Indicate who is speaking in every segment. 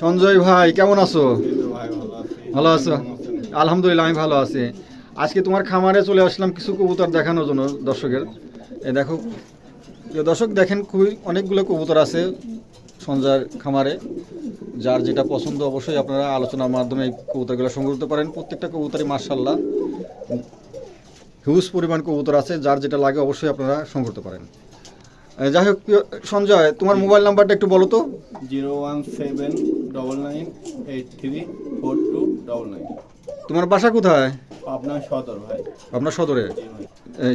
Speaker 1: সঞ্জয় ভাই, কেমন আছো?
Speaker 2: ভালো আছো?
Speaker 1: আলহামদুলিল্লাহ, আমি ভালো আছি। আজকে তোমার খামারে চলে আসলাম কিছু কবুতর দেখানোর জন্য দর্শকের। এ দেখো দর্শক, দেখেন খুবই অনেকগুলো কবুতর আছে সঞ্জয়ের খামারে। যার যেটা পছন্দ, অবশ্যই আপনারা আলোচনার মাধ্যমে এই কবুতরগুলো সংগ্রহ করতে পারেন। প্রত্যেকটা কবুতরই মার্শাল্লাহ হিউজ পরিমাণ কবুতর আছে। যার যেটা লাগে, অবশ্যই আপনারা সংগ্রহ করতে পারেন। যাই হোক সঞ্জয় তোমার মোবাইল নাম্বারটা একটু বলো তো।
Speaker 2: Zero one seven double nine eight three four two double nine.
Speaker 1: তোমার বাসা কোথায়?
Speaker 2: আপনার সদর ভাই।
Speaker 1: আপনার সদরে।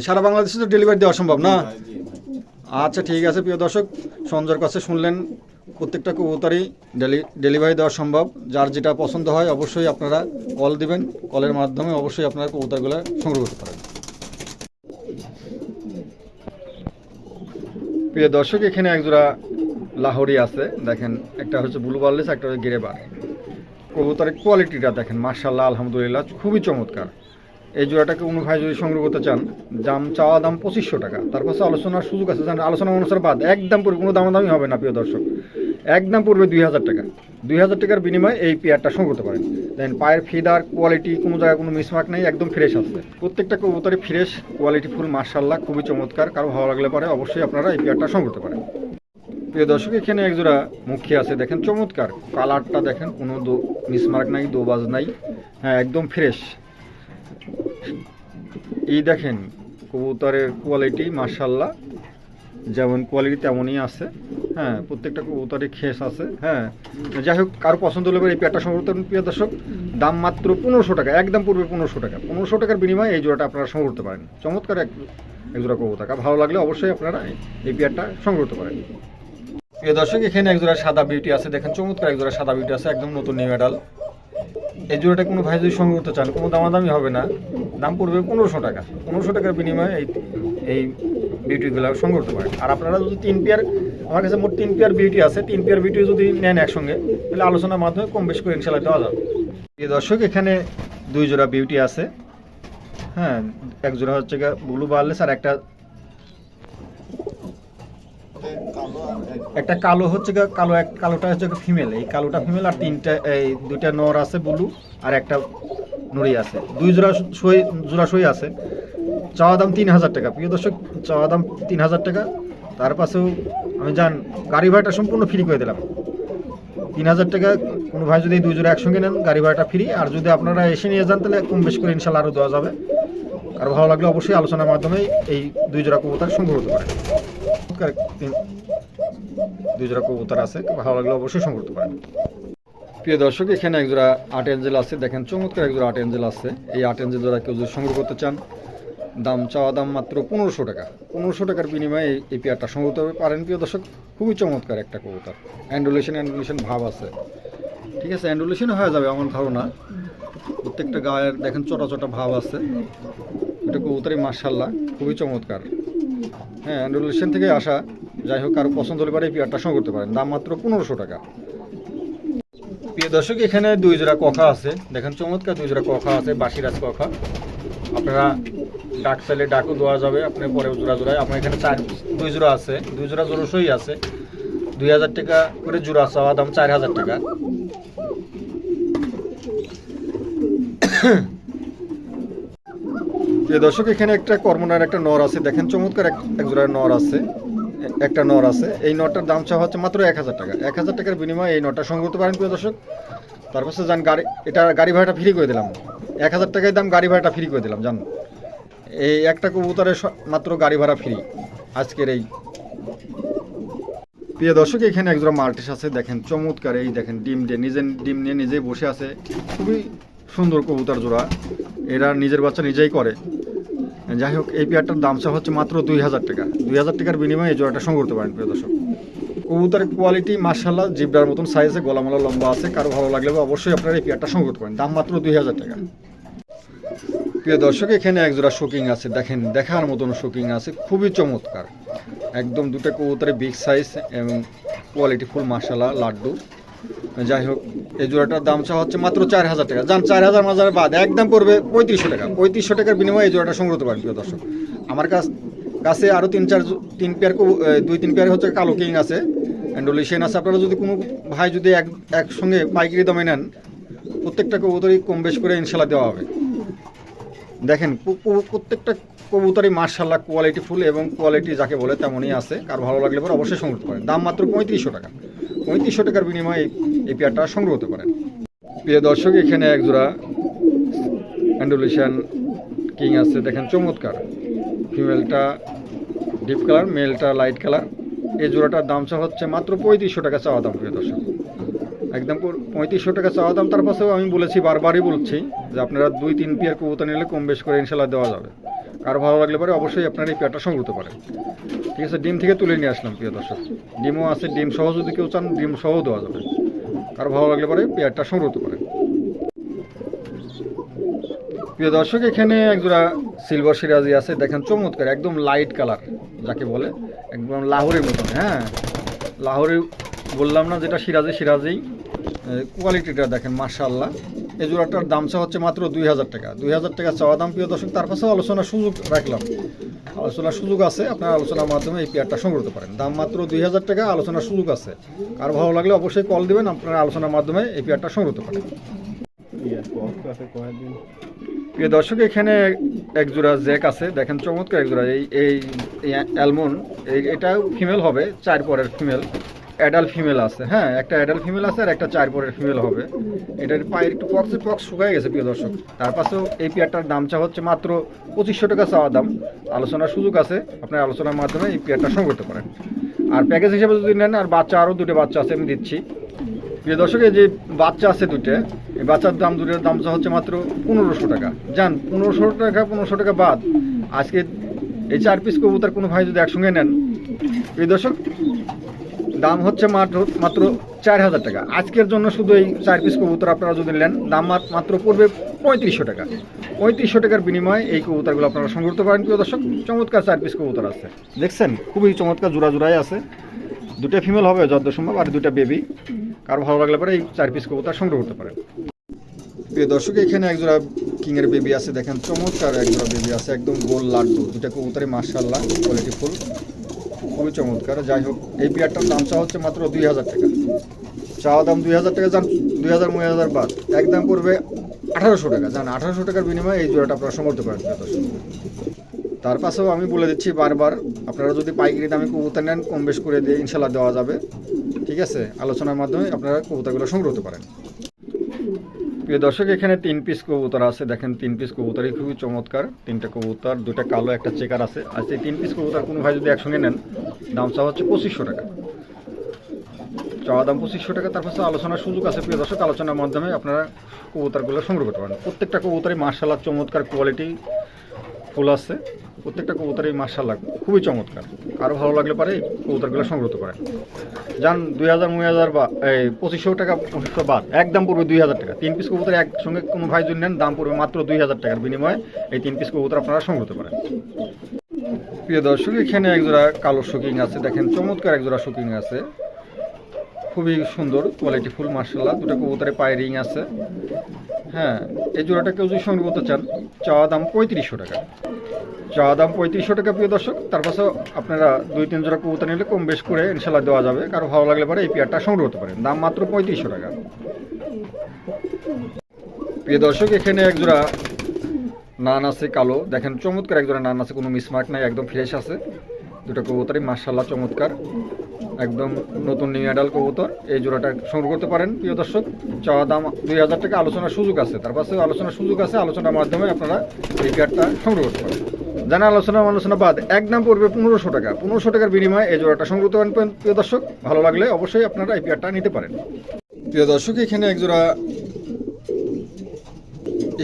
Speaker 1: সারা বাংলাদেশে তো ডেলিভারি দেওয়া সম্ভব না? আচ্ছা ঠিক আছে প্রিয় দর্শক সঞ্জয়ের কাছে শুনলেন প্রত্যেকটা কবুতরই ডেলি ডেলিভারি দেওয়া সম্ভব। যার যেটা পছন্দ হয় অবশ্যই আপনারা কল দিবেন। কলের মাধ্যমে অবশ্যই আপনারা কবুতরগুলো সংগ্রহ করতে পারেন। প্রিয় দর্শক, এখানে একজোড়া লাহোরি আছে। দেখেন, একটা হচ্ছে ব্লু বার্লেস, একটা হচ্ছে গিরেবার কবুতরের কোয়ালিটিটা দেখেন মার্শাল্লাহ আলহামদুলিল্লাহ, খুবই চমৎকার। এই জোড়াটাকে কোনো ভাই যদি সংগ্রহ করতে চান, দাম চাওয়া দাম পঁচিশশো টাকা। তারপর আলোচনার সুযোগ আছে আলোচনা অনুসার বাদ, একদম পড়বে কোনো দাম দামাদামি হবে না, প্রিয় দর্শক। একদম পড়বে দুই হাজার টাকা। দুই হাজার টাকার বিনিময়ে এই পেয়ারটা সংগ্রহ করতে পারেন। দেন পায়ের ফিদার কোয়ালিটি কোনো জায়গায় কোনো মিসমার্ক নেই, একদম ফ্রেশ আছে। প্রত্যেকটা কবুতরই ফ্রেশ কোয়ালিটি ফুল মার্শাল্লাহ খুবই চমৎকার, কারও ভালো লাগলে পরে অবশ্যই আপনারা এই পেয়ারটা সংগ্রহ করতে পারেন। প্রিয় দর্শক, এখানে একজোড়া মুখী আছে, দেখেন চমৎকার। কালারটা দেখেন, কোনো দো মিসমার্ক নাই দোবাজ নাই হ্যাঁ একদম ফ্রেশ এই দেখেন, কবুতরের কোয়ালিটি মার্শাল্লাহ যেমন কোয়ালিটি তেমনই আছে। হ্যাঁ প্রত্যেকটা কবুতরের খেস আছে। হ্যাঁ যাই হোক, কারও পছন্দ হলে এই পেয়ারটা সংগ্রহ প্রিয় দর্শক। দাম মাত্র পনেরোশো টাকা, একদম পূর্বে পনেরোশো টাকা। পনেরোশো টাকার বিনিময়ে এই জোড়াটা আপনারা সংগ্রহ করতে পারেন। চমৎকার এক এক জোড়া কবু কবুতর ভালো লাগলে অবশ্যই আপনারা এই পেয়ারটা সংগ্রহ করতে পারেন। প্রিয় দর্শক, এখানে এক জোড়া সাদা বিউটি আছে। দেখেন, চমৎকার এক জোড়া সাদা বিউটি আছে, একদম নতুন নিউ মেডাল এই জোড়াটা কোনো ভাই যদি সংগ্রহ করতে চান, কোনো দামাদামি হবে না। দাম পড়বে পনেরোশো টাকা। পনেরোশো টাকার বিনিময়ে এই এই বিউটিগুলো সংগ্রহ করতে পারেন আর আপনারা যদি তিন পেয়ার আমার কাছে মোট তিন পেয়ার বিউটি আছে, তিন পেয়ার বিউটি যদি নেন একসঙ্গে, তাহলে আলোচনার মাধ্যমে কম বেশি করে ইনশাল্লাহ দেওয়া যাবে। প্রিয় দর্শক, এখানে দুই জোড়া বিউটি আছে। হ্যাঁ এক জোড়া হচ্ছে ব্লু বার্লেস আর একটা একটা কালো হচ্ছে কালো এক কালোটা হচ্ছে ফিমেল এই কালোটা ফিমেল আর তিনটা এই দুইটা নর আছে ব্লু আর একটা নুড়ি আছে। দুই জোড়া সই জোড়া সই আছে। চাওয়া দাম তিন হাজার টাকা। প্রিয় দর্শক, চাওয়া দাম তিন হাজার টাকা। তার পাশেও আমি যান গাড়ি ভাড়াটা সম্পূর্ণ ফ্রি করে দিলাম। তিন হাজার টাকা, কোনো ভাই যদি দুই জোড়া একসঙ্গে নেন, গাড়ি ভাড়াটা ফ্রি আর যদি আপনারা এসে নিয়ে যান, তাহলে কম বেশি করে ইনশাল্লাহ আরও দেওয়া যাবে। আর ভালো লাগলে অবশ্যই আলোচনার মাধ্যমে এই দুই জোড়া কবুতর সংগ্রহ করতে পারেন। দুই জোড়া কবুতর আছে, ভালো লাগলে অবশ্যই সংগ্রহ করতে পারেন। প্রিয় দর্শক, এখানে এক জোড়া আট এঞ্জেল আছে। দেখেন, চমৎকার এক জোড়া আট এঞ্জেল আছে। এই আট এঞ্জেল জোড়া কেউ যদি সংগ্রহ করতে চান দাম চাওয়া দাম মাত্র পনেরোশো টাকা। পনেরোশো টাকার বিনিময়ে এই- পেয়ারটা সংগ্রহ করতে পারেন। প্রিয় দর্শক, খুবই চমৎকার একটা কবুতর। অ্যান্ডুলেশন অ্যান্ডুলেশন ভাব আছে। ঠিক আছে অ্যান্ডুলেশন হয়ে যাবে আমার ধারণা প্রত্যেকটা গায়ের দেখেন চটা চটা ভাব আছে। এটা কবুতরই মার্শাল্লাহ খুবই চমৎকার। হ্যাঁ অ্যান্ডুলেশন থেকে আসা, যাই হোক, কারও পছন্দ হলে পারে এই পেয়ারটা সংগ্রহ করতে পারেন। দাম মাত্র পনেরোশো টাকা। প্রিয় দর্শক, এখানে দুই জোড়া কখা আছে। দেখেন চমৎকার দুই জোড়া কখা আছে বাসিরাজ কখা। আপনারা ডাক চাইলে ডাকও দেওয়া যাবে, আপনি পরে জোড়া জোড়ায়। আপনার এখানে চার, দুই জোড়া আছে, দুই জোড়া জোড়সই আছে। দুই হাজার টাকা করে জোড়া চাওয়া দাম চার হাজার টাকা। প্রিয় দর্শক, এখানে একটা কর্মনার একটা নর আছে। দেখেন, চমৎকার এক এক জোড়া নর আছে। একটা নর আছে। এই নটটার দাম চাওয়া হচ্ছে মাত্র এক হাজার টাকা। এক হাজার টাকার বিনিময়ে এই নটা সংগ্রহ করতে পারেন, প্রিয় দর্শক। তারপর যান, গাড়ি, এটা গাড়ি ভাড়াটা ফ্রি করে দিলাম। এক হাজার টাকায় দাম গাড়ি ভাড়াটা ফ্রি করে দিলাম জান এই একটা কবুতরের মাত্র গাড়ি ভাড়া ফ্রি। আজকের এই প্রিয় দর্শক, এখানে একজোড়া মাল্টিস আছে। দেখেন চমৎকার এই দেখেন ডিম দিয়ে নিজে ডিম নিয়ে নিজেই বসে আছে। খুবই সুন্দর কবুতর জোড়া। এরা নিজের বাচ্চা নিজেই করে। যাই হোক, এই পেয়ারটার দাম চা হচ্ছে মাত্র দুই হাজার টাকা। দুই হাজার টাকার বিনিময়ে এই জোড়াটা সংগ্রহ করতে পারেন, প্রিয় দর্শক। কবুতরের কোয়ালিটি মার্শাল্লাহ জিবরার মতন সাইজে গলামালা লম্বা আছে। কারও ভালো লাগলে অবশ্যই আপনারা এই পেয়ারটা সংগ্রহ করতে পারেন। দাম মাত্র দুই হাজার টাকা। প্রিয় দর্শক, এখানে এক জোড়া শোকিং আছে। দেখেন, দেখার মতন শোকিং আছে। খুবই চমৎকার। একদম দুটো কবুতরের বিগ সাইজ এবং কোয়ালিটি ফুল মার্শাল্লাহ লাড্ডু। যাই হোক, এই জোড়াটার দাম চা হচ্ছে মাত্র চার হাজার টাকা। যান, চার হাজার মাজার বাদ। একদম পড়বে পঁয়ত্রিশশো টাকা। পঁয়ত্রিশশো টাকার বিনিময়ে এই জোড়াটা সংগ্রহ পারেন, প্রিয় দর্শক। আমার কাছ কাছে আরও তিন, চার তিন পেয়ার দুই, তিন পেয়ার হচ্ছে কালো কিং আছে। অ্যান্ডোলিশিয়ান আছে। আপনারা যদি কোনো ভাই যদি এক একসঙ্গে পাইকারি দামে নেন, প্রত্যেকটা কবুতরই কম বেশ করে ইনশাল্লাহ দেওয়া হবে। দেখেন প্রত্যেকটা কবুতরই মার্শাল্লাহ কোয়ালিটি ফুল এবং কোয়ালিটি যাকে বলে তেমনই আছে। কার ভালো লাগলে পরে অবশ্যই সংগ্রহ করেন দাম মাত্র পঁয়ত্রিশশো টাকা। পঁয়ত্রিশশো টাকার বিনিময়ে এই- পেয়ারটা সংগ্রহ করতে পারেন। প্রিয় দর্শক, এখানে একজোড়া অ্যান্ডোলিশিয়ান কিং আছে। দেখেন, চমৎকার। ফিমেলটা ডিপ কালার মেলটা লাইট কালার এই জোড়াটার দাম চা হচ্ছে মাত্র পঁয়ত্রিশশো টাকা চাওয়া দাম, প্রিয় দর্শক। একদম পঁয়ত্রিশশো টাকা চাওয়া দাম, তার পাশেও আমি বলেছি, বারবারই বলছি যে আপনারা দুই তিন পেয়ার কবুতর নিলে কম বেশ করে ইনশাল্লাহ দেওয়া যাবে। কার ভালো লাগলে পরে অবশ্যই আপনারা এই পেয়ারটা সংগ্রহ পারেন। ঠিক আছে, ডিম থেকে তুলে নিয়ে আসলাম, প্রিয় দর্শক। ডিমও আছে, ডিম সহ যদি কেউ চান, ডিম সহ দেওয়া যাবে। কার ভালো লাগলে পরে পেয়ারটা সংগ্রহ করতে পারেন। প্রিয় দর্শক, এখানে একজোড়া সিলভার সিরাজি আছে। দেখেন চমৎকার, একদম লাইট কালার যাকে বলে, একদম লাহোরের মতন হ্যাঁ? লাহোরে বললাম না যেটা সিরাজি সিরাজি কোয়ালিটিটা দেখেন মার্শাল্লাহ এই জোড়াটার দাম চা হচ্ছে মাত্র দুই হাজার টাকা। দুই হাজার টাকা চাওয়া দাম প্রিয় দর্শক, তার পাশেও আলোচনার সুযোগ রাখলাম। আলোচনার সুযোগ আছে, আপনার আলোচনার মাধ্যমে এই পেয়ারটা সংগ্রহ করতে পারেন। দাম মাত্র দুই হাজার টাকা, আলোচনার সুযোগ আছে। আর ভালো লাগলে অবশ্যই কল দিবেন, আপনারা আলোচনার মাধ্যমে এই পেয়ারটা সংগ্রহ করতে পারেন। প্রিয় দর্শক, এখানে এক জোড়া জ্যাক আছে। দেখেন, চমৎকার এক জোড়া। এই এই এই অ্যালমন এই, এটা ফিমেল হবে, চার পরের ফিমেল অ্যাডাল্ট ফিমেল আছে হ্যাঁ একটা অ্যাডাল্ট ফিমেল আছে আর একটা চার পরের ফিমেল হবে। এটার পায়ের একটু পক্সে পক্স শুকায় গেছে, প্রিয় দর্শক। তার পাশেও এই পেয়ারটার দাম চা হচ্ছে মাত্র পঁচিশশো টাকা চাওয়া দাম। আলোচনার সুযোগ আছে, আপনার আলোচনার মাধ্যমে এই পেয়ারটা সংগ্রহ করতে পারেন। আর প্যাকেজ হিসেবে যদি নেন, আর বাচ্চা, আরও দুটো বাচ্চা আছে, আমি দিচ্ছি। প্রিয় দর্শক, এই যে বাচ্চা আছে দুটো, এই বাচ্চার দাম, দুটোর দামচা হচ্ছে মাত্র পনেরোশো টাকা। যান, পনেরোশো টাকা পনেরোশো টাকা বাদ। আজকে এই চার পিস কবুতর কোনো ভাই যদি একসঙ্গে নেন। প্রিয় দর্শক দাম হচ্ছে মাত্র চার হাজার টাকা। আজকের জন্য শুধু এই চার পিস কবুতর আপনারা যদি নেন, দাম মাত্র পড়বে পঁয়ত্রিশশো টাকা। পঁয়ত্রিশশো টাকার বিনিময়ে এই কবুতরগুলো আপনারা সংগ্রহ করতে পারেন। প্রিয় দর্শক, চমৎকার চার পিস কবুতর আছে। দেখছেন, খুবই চমৎকার জোড়া জোড়াই আছে। দুটো ফিমেল হবে, যত সম্ভব, আর দুটো বেবি কারও ভালো লাগলে পরে এই চার পিস কবুতর সংগ্রহ করতে পারেন। প্রিয় দর্শক, এখানে একজোড়া কিংয়ের বেবি আছে। দেখেন, চমৎকার একজোড়া বেবি আছে। একদম গোল লাড্ডু। দুটা কবুতরে মার্শাল্লাহ কোয়ালিটি ফুল খুবই চমৎকার। যাই হোক, এই বিয়ারটার দাম চা হচ্ছে মাত্র দুই হাজার টাকা। চাওয়া দাম দুই হাজার টাকা যান দুই হাজার নয় হাজার বাদ। একদম পড়বে আঠারোশো টাকা। যান আঠারোশো টাকার বিনিময়ে এই জোড়াটা আপনারা পারেন প্রিয় তার পাশেও আমি বলে দিচ্ছি বারবার, আপনারা যদি পাইকারি দামে কবুতর নেন, কম বেশ করে দিয়ে ইনশাল্লাহ দেওয়া যাবে। ঠিক আছে? আলোচনার মাধ্যমে আপনারা কবুতরগুলো সংগ্রহ করতে পারেন। প্রিয় দর্শক, এখানে তিন পিস কবুতর আছে। দেখেন, তিন পিস কবুতরই খুবই চমৎকার। তিনটা কবুতর দুটা কালো, একটা চেকার আছে। আর সেই তিন পিস কবুতর কোনো ভাই যদি একসঙ্গে নেন, দাম চাওয়া হচ্ছে পঁচিশশো টাকা। চাওয়া দাম পঁচিশশো টাকা তার পাশে আলোচনার সুযোগ আছে প্রিয় দর্শক। আলোচনার মাধ্যমে আপনারা কবুতরগুলো সংগ্রহ করতে পারেন। প্রত্যেকটা কবুতরই মার্শাল্লাহ চমৎকার কোয়ালিটি ফুল আছে। প্রত্যেকটা কবুতরই মার্শাল্লাহ খুবই চমৎকার। আরও ভালো লাগলে পারে কবুতরগুলো সংগ্রহ পারেন যান দুই হাজার নয় হাজার বা এই পঁচিশশো টাকা, পঁচিশশো বাদ, একদম পড়বে দুই হাজার টাকা। তিন পিস কবুতর একসঙ্গে কোনো ভাই যদি নেন, দাম পড়বে মাত্র দুই হাজার টাকার বিনিময়ে এই তিন পিস কবুতর আপনারা সংগ্রহ করতে পারেন। প্রিয় দর্শক, এখানে একজোড়া কালো শুকিং আছে, দেখেন চমৎকার একজোড়া শুকিং আছে। খুবই সুন্দর কোয়ালিটি ফুল মার্শাল্লাহ দুটো কবুতরে পায়ে রিং আছে। হ্যাঁ এই জোড়াটা কেউ যদি সংগ্রহ করতে চান, চাওয়া দাম পঁয়ত্রিশশো টাকা। চাওয়া দাম পঁয়ত্রিশশো টাকা, প্রিয় দর্শক। তার পাশে আপনারা দুই, তিন জোড়া কবুতর নিলে কম বেশ করে ইনশাল্লাহ দেওয়া যাবে। কারও ভালো লাগলে পরে এই পেয়ারটা সংগ্রহ করতে পারেন। দাম মাত্র পঁয়ত্রিশশো টাকা। প্রিয় দর্শক, এখানে এক জোড়া নান আছে কালো। দেখেন, চমৎকার এক জোড়া নান আছে। কোনো মিসমার্ক নাই, একদম ফ্রেশ আছে। দুটো কবুতরই মার্শাল্লাহ চমৎকার। একদম নতুন নিউ অ্যাডাল কবুতর। এই জোড়াটা সংগ্রহ করতে পারেন, প্রিয় দর্শক। চাওয়া দাম দুই হাজার টাকা, আলোচনার সুযোগ আছে। তার পাশে আলোচনার সুযোগ আছে। আলোচনার মাধ্যমে আপনারা এই পেয়ারটা সংগ্রহ করতে পারেন। জানা, আলোচনা আলোচনা বাদ, এক দাম পড়বে পনেরোশো টাকা। পনেরোশো টাকার বিনিময়ে এই জোড়াটা সংগ্রহ করেন প্রিয় দর্শক। ভালো লাগলে অবশ্যই আপনারা এই পেয়ারটা নিতে পারেন। প্রিয় দর্শক, এখানে এক জোড়া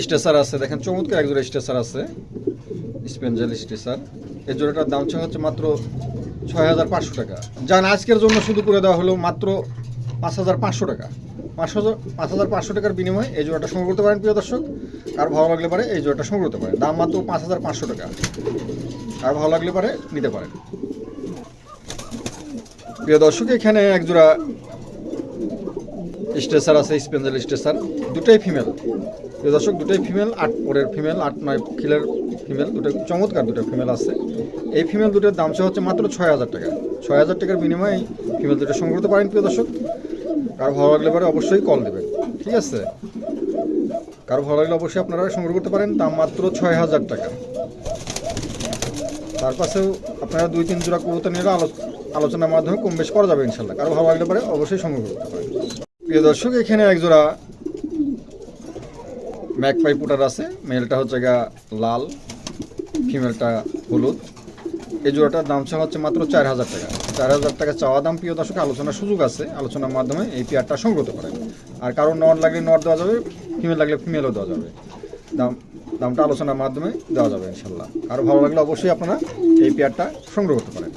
Speaker 1: স্টেসার আছে। দেখেন, চমৎকার এক জোড়া স্টেসার আছে। স্পেঞ্জেল স্টেসার। এই জোড়াটার দাম ছিল হচ্ছে মাত্র ছয় হাজার পাঁচশো টাকা। যান আজকের জন্য শুধু করে দেওয়া হলো মাত্র পাঁচ হাজার পাঁচশো টাকা। পাঁচ হাজার পাঁচ হাজার পাঁচশো টাকার বিনিময়ে এই জোড়াটা সংগ্রহ করতে পারেন, প্রিয় দর্শক। আর ভালো লাগলে পারে এই জোড়াটা সংগ্রহ করতে পারেন। দাম মাত্র পাঁচ হাজার পাঁচশো টাকা। আর ভালো লাগলে পারে নিতে পারেন। প্রিয় দর্শক, এখানে এক জোড়া স্টেসার আছে স্পেঞ্জেল স্টেসার দুটোই ফিমেল। প্রিয় দর্শক, দুটোই ফিমেল, আট পরের ফিমেল, আট নয় খিলের ফিমেল, দুটো চমৎকার দুটো ফিমেল আছে। এই ফিমেল দুটোর দাম হচ্ছে মাত্র ছয় হাজার টাকা। ছয় হাজার টাকার বিনিময়ে ফিমেল দুটো সংগ্রহ করতে পারেন, প্রিয় দর্শক। কারও ভালো লাগলে পরে অবশ্যই কল দেবেন, ঠিক আছে? কারও ভালো লাগলে অবশ্যই আপনারা সংগ্রহ করতে পারেন, দাম মাত্র ছয় হাজার টাকা। তার পাশেও আপনারা দুই তিন জোড়া কবুতর নিয়ে আলো- আলোচনার মাধ্যমে কম বেশ করা যাবে ইনশাল্লাহ। কারও ভালো লাগলে পরে অবশ্যই সংগ্রহ করতে পারেন। প্রিয় দর্শক, এখানে এক জোড়া ম্যাকপাই পুটার আছে। মেলটা হচ্ছে গা লাল ফিমেলটা হলুদ। এই জোড়াটার দাম চাওয়া হচ্ছে মাত্র চার হাজার টাকা। চার হাজার টাকা চাওয়া দাম প্রিয় দর্শক, আলোচনার সুযোগ আছে। আলোচনার মাধ্যমে এই পেয়ারটা সংগ্রহ পারেন। আর কারও নট লাগলে নট দেওয়া যাবে ফিমেল লাগলে ফিমেলও দেওয়া যাবে। দাম, দামটা আলোচনার মাধ্যমে দেওয়া যাবে ইনশাল্লাহ। আরও ভালো লাগলে অবশ্যই আপনারা এই পেয়ারটা সংগ্রহ করতে পারেন।